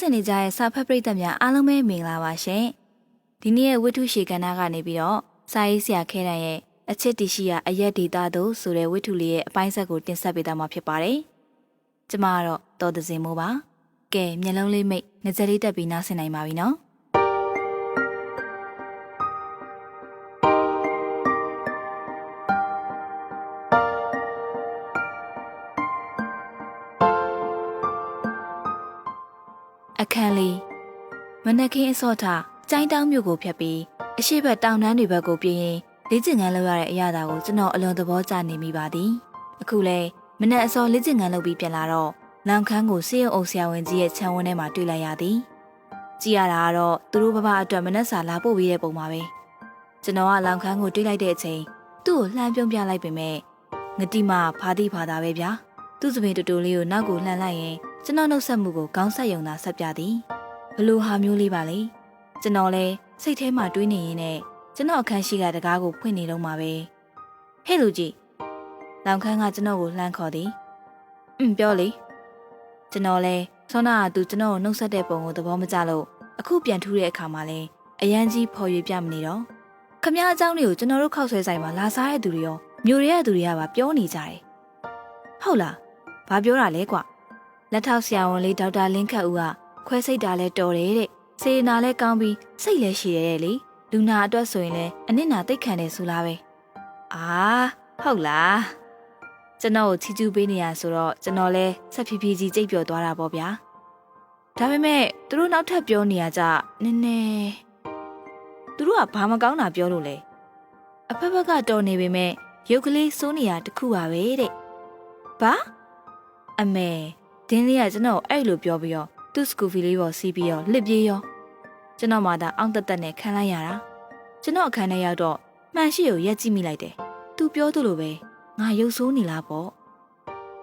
ဆင်နေကြတဲ့စာဖတ်ပရိသတ်များအားလုံးပဲမင်္ဂလာပါရှင်။ဒီနေ့ရဲ့ဝတ္ထုရှေကဏ္ဍကနေပြီးတော့စာရေးဆရာခဲတန်ရဲ့အချစ်တီရှိရာအရက်ဒေတာတို့ဆိုတဲ့ဝတ္ထုလေးရဲ့အပိုင်းဆက်ကိုတင်ဆက်ပေးသွားမှာဖြစ်ပါတယ်။ကျမကတော့တော်သစင်မိုးပါ။ကဲမျက်လုံးလေးမိတ်ငကြလေးတက်ပြီးနားဆင်နိုင်ပါပြီနော်။ အခန်းလေးမနက်ခင်းအစောထကျိုင်းတောင်းမြို့ကိုဖြတ်ပြီးအရှိတ်ဘက်တောင်တန်းတွေဘက်ကိုပြေးရင်လေးကျင်ငန်းလောက်ရတဲ့အရာသာကိုကျွန်တော်အလွန်သဘောကျနေမိပါသည်အခုလဲမနက်အစောလေးကျင်ငန်းလောက်ပြီးပြန်လာတော့လောင်ခန်းကိုစေးရုံအုပ်ဆရာဝန်ကြီးရဲ့ခြံဝန်းထဲမှာတွေ့လိုက်ရသည်ကြည့်ရတာကတော့သူတို့ဘဘအတွက်မနက်စာလာပို့ပြီးတဲ့ပုံပါပဲကျွန်တော်ကလောင်ခန်းကိုတွေ့လိုက်တဲ့အချိန်သူ့ကိုလှမ်းပြုံးပြလိုက်ပေမဲ့ငတိမဖာတိဖာတာပဲဗျာသူ့စပင်တူတူလေးကိုနောက်ကိုလှမ်းလိုက်ရင် ကျွန်တော်နှုတ်ဆက်မှုကိုကောင်းဆက်ယုံသာဆက်ပြသည်ဘလို့ဟာမျိုးလေးပါလေကျွန်တော်လဲစိတ်ထဲမှာတွေးနေရင်းနဲ့ကျွန်တော်အခန်းရှိကတကားကိုဖွင့်နေတော့မှာပဲဟဲ့လူကြီးလောင်ခန်းကကျွန်တော်ကိုလှမ်းခေါ်သည်อืมပြောလေကျွန်တော်လဲဆောနာကသူကျွန်တော်ကိုနှုတ်ဆက်တဲ့ပုံကိုသဘောမကျလို့အခုပြန်ထူးတဲ့အခါမှာလဲအရန်ကြီးဖော်ရွေပြမနေတော့ခမ ्या အเจ้าတွေကိုကျွန်တော်တို့ခောက်ဆွဲဆိုင်မှာလာစားတဲ့သူတွေရောမျိုးရဲတဲ့သူတွေကပါပြောနေကြတယ်ဟုတ်လားဘာပြောတာလဲကွာ လက်ထောက်ဆရာဝန်လေးဒေါက်တာလင်းခတ်ဦးကခွဲစိတ်တာလဲတော်တယ်တဲ့စေနာလဲကောင်းပြီးစိတ်လဲရှိရဲတဲ့လေလူနာအတွက်ဆိုရင်လဲအနစ်နာသိတ်ခံတယ်ဆိုလားပဲအာဟုတ်လားကျွန်တော်ကိုချီကျူးပေးနေရဆိုတော့ကျွန်တော်လဲဆက်ဖြည်းဖြည်းကြီးကြိတ်ပြော်သွားတာပေါ့ဗျာဒါပေမဲ့သူတို့နောက်ထပ်ပြောနေရကြနည်းနည်းသူတို့ကဘာမကောင်းတာပြောလို့လဲအဖက်ဖက်ကတော်နေပေမဲ့ရုပ်ကလေးစိုးနေရတခုပါပဲတဲ့ဘာအမေ ဒင်းလေးကကျွန်တော်အဲ့လိုပြောပြီးတော့သူ့စကူဖီလေးပေါ်စီးပြီးတော့လှစ်ပြေးရောကျွန်တော်မှသာအောင့်တက်တက်နဲ့ခံလိုက်ရတာကျွန်တော်အခန်းထဲရောက်တော့မှန်ရှိကိုရက်ကြည့်မိလိုက်တယ်သူပြောသလိုပဲငါရုပ်ဆိုးနေလားပေါ့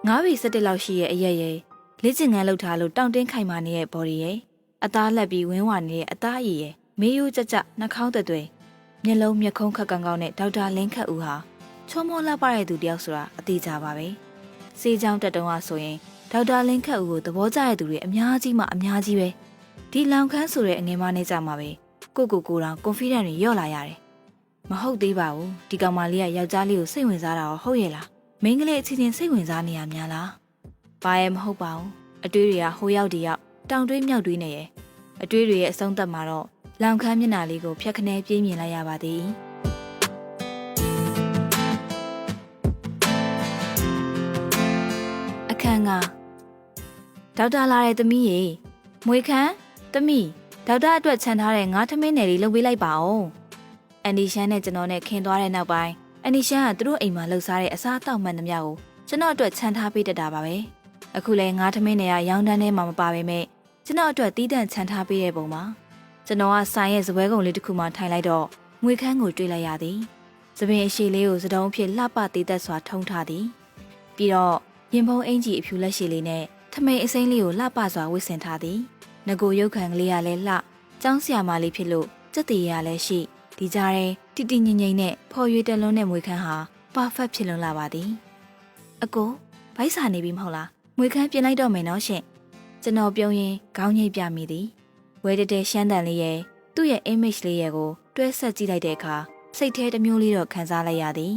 ငါးပေစက်တက်လောက်ရှိရဲ့အရက်ရဲ့လက်ကျင်ငန်းလောက်ထားလို့တောင့်တင်းခိုင်မာနေတဲ့ body ရဲ့အသားလက်ပြီးဝင်းဝနေတဲ့အသားရည်ရဲ့မေးရိုးကြကြနှာခေါင်းသွဲမျက်လုံးမျက်ခုံးခက်ကောင်ကောင်နဲ့ဒေါက်တာလင်းခတ်ဦးဟာချောမောလှပတဲ့သူတယောက်ဆိုတာအသေးကြပါပဲစေးချောင်းတက်တုံးကဆိုရင် ဒေါက်တာလင်းခတ်ဦးကိုသဘောကျတဲ့သူတွေအများကြီးမှအများကြီးပဲဒီလောင်ခန်းဆိုတဲ့အငယ်မနဲ့ကြမှာပဲကိုကိုကိုတောင် confidence တွေရော့လာရတယ်မဟုတ်သေးပါဘူးဒီကောင်မလေးကယောက်ျားလေးကိုစိတ်ဝင်စားတာရောဟုတ်ရဲ့လားမိန်းကလေးအချင်းချင်းစိတ်ဝင်စားနေရများလားဘာရဲ့မဟုတ်ပါဘူးအတွေးတွေကဟိုရောက်ဒီရောက်တောင်တွေးမြောက်တွေးနေရဲ့အတွေးတွေရဲ့အဆုံးသတ်မှာတော့လောင်ခန်းမျက်နှာလေးကိုဖြတ်ခနဲပြေးမြင်လိုက်ရပါသည်အခန်းက ဒေါက်တာလာတဲ့သမီးရေမွေခမ်းသမီးဒေါက်တာအတွက်ခြံထားတဲ့ငါးထမင်းနယ်လေးလုပ်ပေးလိုက်ပါဦးအန်ဒီရှန်နဲ့ကျွန်တော်နဲ့ခင်သွားတဲ့နောက်ပိုင်းအန်ဒီရှန်ကသူတို့အိမ်မှာလှုပ်ရှားတဲ့အစားအသောက်မှန်သမျှကိုကျွန်တော်အတွက်ခြံထားပေးတတ်တာပါပဲအခုလဲငါးထမင်းနယ်ကရောင်းတန်းထဲမှာမပါပေမဲ့ကျွန်တော်အတွက်တီးတန့်ခြံထားပေးတဲ့ပုံပါကျွန်တော်ကဆိုင်ရဲ့ဇပွဲကုံလေးတစ်ခုမှထိုင်လိုက်တော့ငွေခမ်းကိုတွေ့လိုက်ရသည်သပင်အရှိလေးကိုစတုံးဖြစ်လှပသေးသက်စွာထုံထားသည်ပြီးတော့ရင်ဖုံးအင်ကြီးအဖြူလက်ရှိလေးနဲ့ထ မိန်အစိမ်းလေးကိုလှပစွာဝစ်ဆင်ထားသည်ငကိုရုပ်ခံကလေးကလည်းလှကျောင်းဆရာမလေးဖြစ်လို့စက်တီရလည်းရှိဒီကြားထဲတိတိငိမ့်ငိမ့်နဲ့ဖော်ရွေတက်လွန်းတဲ့မွေခမ်းဟာပါဖက်ဖြစ်လွန်းလာပါသည်အကိုဗိုက်စာနေပြီမဟုတ်လားမွေခမ်းပြင်လိုက်တော့မယ်နော်ရှင်ကျွန်တော်ပြုံးရင်ခေါင်းညိတ်ပြမိသည်ဝဲတက်တဲ့ရှမ်းတန်လေးရဲ့သူ့ရဲ့ image လေးရဲ့ကိုတွဲဆက်ကြည့်လိုက်တဲ့အခါစိတ်ထဲတစ်မျိုးလေးတော့ခံစားလိုက်ရသည်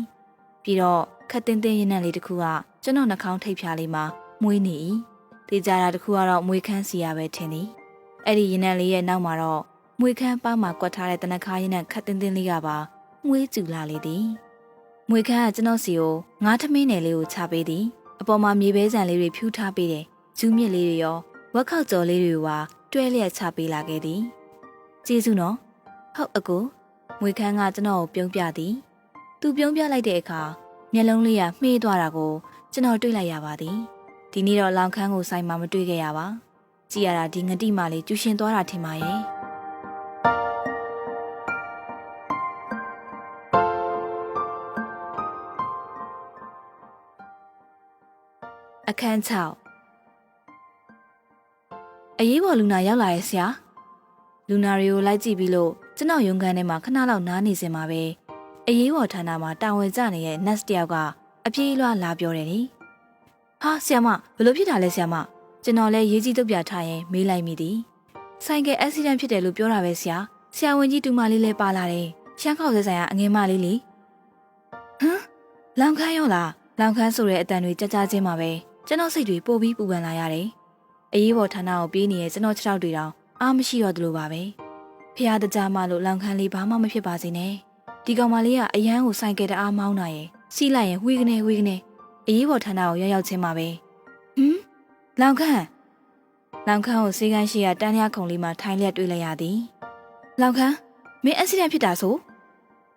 ပြီးတော့ခက်တင်းတင်းရင်းနှံလေးတစ်ခုကကျွန်တော်နှာခေါင်းထိပ်ဖြားလေးမှာမွေးနေ၏ တေးကြတာတစ်ခုကတော့မွေခမ်းစီရပဲထင်သည်အဲ့ဒီရင်နှံလေးရဲ့နောက်မှာတော့မွေခမ်းပါးမှာကွက်ထားတဲ့တနခါရင်နှံခက်တင်းတင်းလေးကပါမွေးကျူလာလေသည်မွေခမ်းကကျွန်တော်စီကိုငါးထမင်းနယ်လေးကိုချပေးသည်အပေါ်မှာမြေပဲဆန်လေးတွေဖြူးထားပေးတယ်ဂျူးမြစ်လေးတွေရောဝက်ခောက်ကြော်လေးတွေပါတွဲလျက်ချပေးလာခဲ့သည်ကျေးဇူးနော်ဟုတ်အကိုမွေခမ်းကကျွန်တော်ကိုပြုံးပြသည်သူပြုံးပြလိုက်တဲ့အခါမျက်လုံးလေးကမှေးသွားတာကိုကျွန်တော်တွေ့လိုက်ရပါသည် ဒီနေ့တော့လောင်ခန်းကိုဆိုင်မှာမတွေ့ခဲ့ရပါကြည်ရတာဒီငတိမာလေးကျူရှင်သွားတာထင်ပါရဲ့အခန်း6အရေးပေါ်လူနာရောက်လာရဲ့ဆရာလူနာတွေကိုလိုက်ကြည့်ပြီးလို့ကျွန်တော်ရုံခန်းထဲမှာခဏလောက်နားနေစင်မှာပဲအရေးပေါ်ဌာနမှာတာဝန်ကျနေတဲ့ nurse တယောက်ကအပြေးလွှာလာပြောတယ်နိ ဟာဆရာမဘယ်လိုဖြစ်တာလဲဆရာမကျွန်တော်လည်းရေးကြီးတုတ်ပြထားရင်မေးလိုက်မိသည်ဆိုင်ကယ်အက်ဆီဒန့်ဖြစ်တယ်လို့ပြောတာပဲဆရာဆရာဝန်ကြီးတူမလေးလည်းပါလာတယ်ရှမ်းခေါက်စဲဆိုင်ကအငယ်မလေးလေဟမ်လောင်ခမ်းရောလားလောင်ခမ်းဆိုတဲ့အတန်တွေကြကြချင်းမှာပဲကျွန်တော်စိတ်တွေပိုပြီးပူပန်လာရတယ်အရေးပေါ်ဌာနကိုပြေးနေတဲ့ကျွန်တော်ခြေထောက်တွေတောင်အားမရှိတော့သလိုပါပဲဖះတကြားမလို့လောင်ခမ်းလေးဘာမှမဖြစ်ပါစေနဲ့ဒီကောင်မလေးကအရန်ကိုဆိုင်ကယ်တအားမောင်းတာရဲ့စီးလိုက်ရင်ဝှေးကနေဝှေးကနေ အရေးပေါ်ဌာနကိုရောက်ရောက်ချင်းမှာပဲဟမ်လောင်ခမ်းလောင်ခမ်းကိုစေးကန်းရှိရတန်းရခုံလေးမှာထိုင်လျက်တွေ့လိုက်ရသည်လောင်ခမ်းမင်းအက်ဆီဒန့်ဖြစ်တာဆို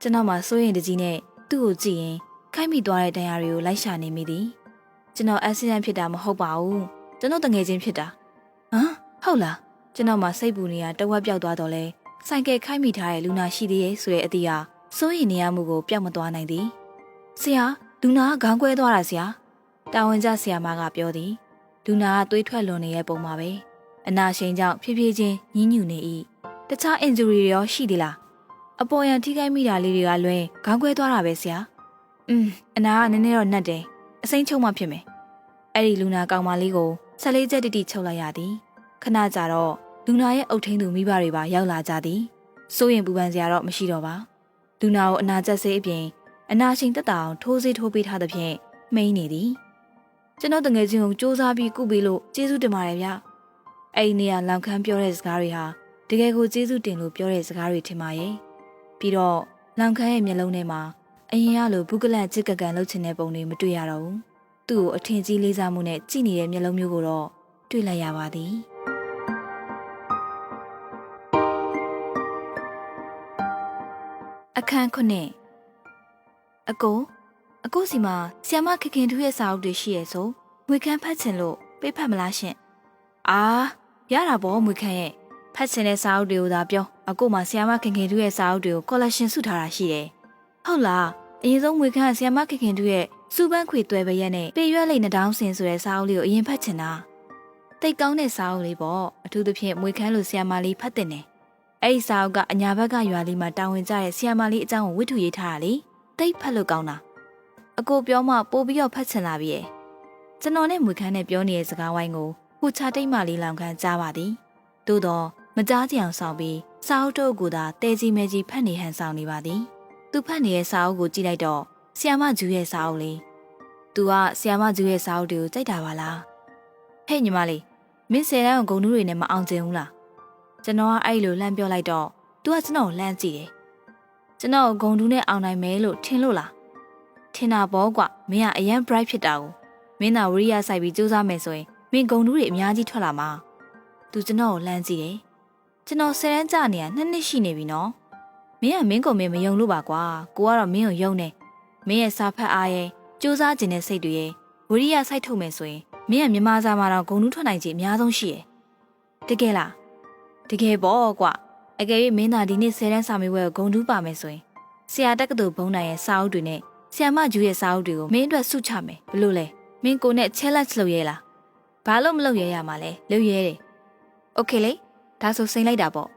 ကျွန်တော်မှစိုးရင်တကြီးနဲ့သူ့ကိုကြည့်ရင်ခိုက်မိသွားတဲ့ဒဏ်ရာတွေကိုလိုက်ရှာနေမိသည်ကျွန်တော်အက်ဆီဒန့်ဖြစ်တာမဟုတ်ပါဘူးကျွန်တော်တငယ်ချင်းဖြစ်တာဟမ်ဟုတ်လားကျွန်တော်မှစိတ်ပူနေရတဝက်ပြောက်သွားတော့လဲဆိုင်ကယ်ခိုက်မိထားတဲ့လူနာရှိသေးရဲ့ဆိုတဲ့အသည့်ဟာစိုးရင်နေရမှုကိုပျောက်မသွားနိုင်သည်ဆရာ လူနာကခေါင်းကွဲသွားတာဆရာတာဝန်ကျဆရာမကပြောသည်လူနာကသွေးထွက်လွန်နေတဲ့ပုံမှာပဲအနာရှင်ကြောင့်ဖြည်းဖြည်းချင်းညှဉ်းညူနေ၏တခြား injury တွေရောရှိသေးလားအပေါ်ယံထိခိုက်မိတာလေးတွေကလွဲခေါင်းကွဲသွားတာပဲဆရာอืมအနာကနည်းနည်းတော့နှက်တယ်အစိမ့်ချုံမှဖြစ်မယ်အဲ့ဒီလူနာကောင်မလေးကိုဆက်လေးချက်တိတိချုပ်လိုက်ရသည်ခဏကြာတော့လူနာရဲ့အုတ်ထင်းသူမိဘတွေပါရောက်လာကြသည်စိုးရင်ပူပန်စရာတော့မရှိတော့ပါလူနာကိုအနာကျက်စေးအပြင် အနာရှင်တက်တာအောင်ထိုးစေးထိုးပေးထားသဖြင့်မှိန်နေသည်ကျွန်တော်တငယ်ချင်းကိုစူးစမ်းပြီးကုပေးလို့ကျေးဇူးတင်ပါတယ်ဗျအဲ့ဒီနေရာလောင်ခမ်းပြောတဲ့စကားတွေဟာတကယ်ကိုကျေးဇူးတင်လို့ပြောတဲ့စကားတွေထင်ပါရဲ့ပြီးတော့လောင်ခမ်းရဲ့မျက်လုံးထဲမှာအရင်ကလိုဘုကလန့်ချစ်ကကန်လှုပ်ချင်တဲ့ပုံတွေမတွေ့ရတော့ဘူးသူ့ကိုအထင်ကြီးလေးစားမှုနဲ့ကြည့်နေတဲ့မျက်လုံးမျိုးကိုတော့တွေ့လိုက်ရပါသည်အခန်းခုနှစ် အကိုအကိုစီမှာဆီယမခခင်ထူးရဲ့စာအုပ်တွေရှိရဲ့ဆိုငွေခမ်းဖတ်ချင်လို့ပေးဖတ်မလားရှင်အာရတာပေါ့ငွေခမ်းရဲ့ဖတ်ချင်တဲ့စာအုပ်တွေကိုသာပြောအကိုမှဆီယမခင်ခင်ထူးရဲ့စာအုပ်တွေကို collection စုထားတာရှိတယ်ဟုတ်လားအရင်ဆုံးငွေခမ်းဆီယမခင်ခင်ထူးရဲ့စူပန်းခွေသွဲပရက်နဲ့ပေရွက်လိတ်နှတောင်းစင်ဆိုတဲ့စာအုပ်လေးကိုအရင်ဖတ်ချင်တာတိတ်ကောင်းတဲ့စာအုပ်လေးပေါ့အထူးသဖြင့်မွေခမ်းလိုဆီယမလေးဖတ်တဲ့နယ်အဲ့ဒီစာအုပ်ကအညာဘက်ကရွာလေးမှာတာဝန်ကျတဲ့ဆီယမလေးအကြောင်းကိုဝတ္ထုရေးထားတာလေ တိတ်ဖတ်လို့ကောင်းတာအကိုပြောမှပို့ပြီးတော့ဖတ်ချင်လာပြီရဲ့ကျွန်တော်နဲ့မွေခမ်းနဲ့ပြောနေတဲ့စကားဝိုင်းကိုဟိုချတိတ်မလေးလောင်ခန်းကြားပါသည်သို့တော့မကြားကြအောင်ဆောင်ပြီးစာအုပ်တို့ကိုသာတဲကြီးမဲကြီးဖတ်နေဟန်ဆောင်နေပါသည်သူဖတ်နေတဲ့စာအုပ်ကိုကြည့်လိုက်တော့ဆီယမဂျူးရဲ့စာအုပ်လေးသူကဆီယမဂျူးရဲ့စာအုပ်တွေကိုကြိုက်တာပါလားဟဲ့ညီမလေးမင်းဆယ်တန်းကိုဂုံနူးတွေနဲ့မအောင်ကျင်ဘူးလားကျွန်တော်ကအဲ့လိုလှမ်းပြောလိုက်တော့သူကကျွန်တော်ကိုလှမ်းကြည့်တယ် ကျွန်တော်ဂုံတူးနဲ့အောင်နိုင်မယ်လို့ထင်လို့လားထင်တာပေါ့ကွမင်းကအရန် bright ဖြစ်တာကိုမင်းသာဝရိယစိုက်ပြီးစူးစမ်းမယ်ဆိုရင်မင်းဂုံတူးတွေအများကြီးထွက်လာမှာသူကျွန်တော်ကိုလှမ်းကြည့်တယ်ကျွန်တော်ဆယ်တန်းကြနေရနှစ်နှစ်ရှိနေပြီနော်မင်းကမင်းကိုမင်းမယုံလို့ပါကွာကိုကတော့မင်းကိုယုံနေမင်းရဲ့စာဖတ်အားရဲ့စူးစမ်းခြင်းတဲ့စိတ်တွေရဲ့ဝရိယစိုက်ထုတ်မယ်ဆိုရင်မင်းကမြန်မာစာမှာတော့ဂုံတူးထွက်နိုင်ခြင်းအများဆုံးရှိတယ်တကယ်လားတကယ်ပေါ့ကွ အကယ်၍မင်းသာဒီနေ့ဆယ်တန်းစာမေးပွဲကိုဂုံတူးပါမယ်ဆိုရင်ဆရာတက္ကသိုလ်ဘုံနိုင်ရဲ့စာအုပ်တွေနဲ့ဆရာမဂျူးရဲ့စာအုပ်တွေကိုမင်းအတွက်စုချမယ်ဘလို့လဲမင်းကိုနဲ့ challenge လုပ်ရဲလားဘာလို့မလုပ်ရဲရမှာလဲလုပ်ရဲတယ်โอเคလေဒါဆိုစိန်လိုက်တာပေါ့